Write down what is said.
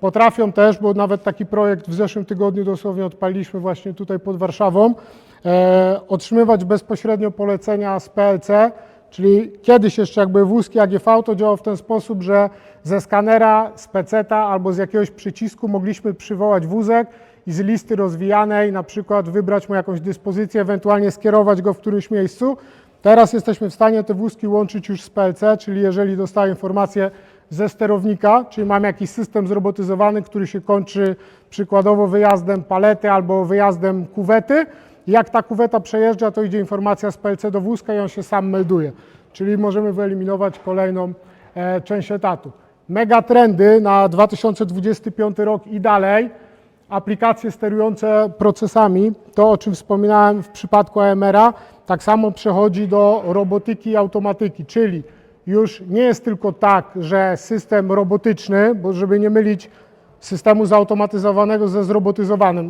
Potrafią też, bo nawet taki projekt w zeszłym tygodniu dosłownie odpaliliśmy właśnie tutaj pod Warszawą, e, otrzymywać bezpośrednio polecenia z PLC, czyli kiedyś jeszcze jakby wózki AGV to działało w ten sposób, że ze skanera, z peceta albo z jakiegoś przycisku mogliśmy przywołać wózek i z listy rozwijanej na przykład wybrać mu jakąś dyspozycję, ewentualnie skierować go w którymś miejscu. Teraz jesteśmy w stanie te wózki łączyć już z PLC, czyli jeżeli dostaję informację ze sterownika, czyli mam jakiś system zrobotyzowany, który się kończy przykładowo wyjazdem palety albo wyjazdem kuwety. Jak ta kuweta przejeżdża, to idzie informacja z PLC do wózka i on się sam melduje. Czyli możemy wyeliminować kolejną e, część etatu. Mega trendy na 2025 rok i dalej aplikacje sterujące procesami, to o czym wspominałem w przypadku AMR-a, tak samo przechodzi do robotyki i automatyki, czyli już nie jest tylko tak, że system robotyczny, bo żeby nie mylić systemu zautomatyzowanego ze zrobotyzowanym.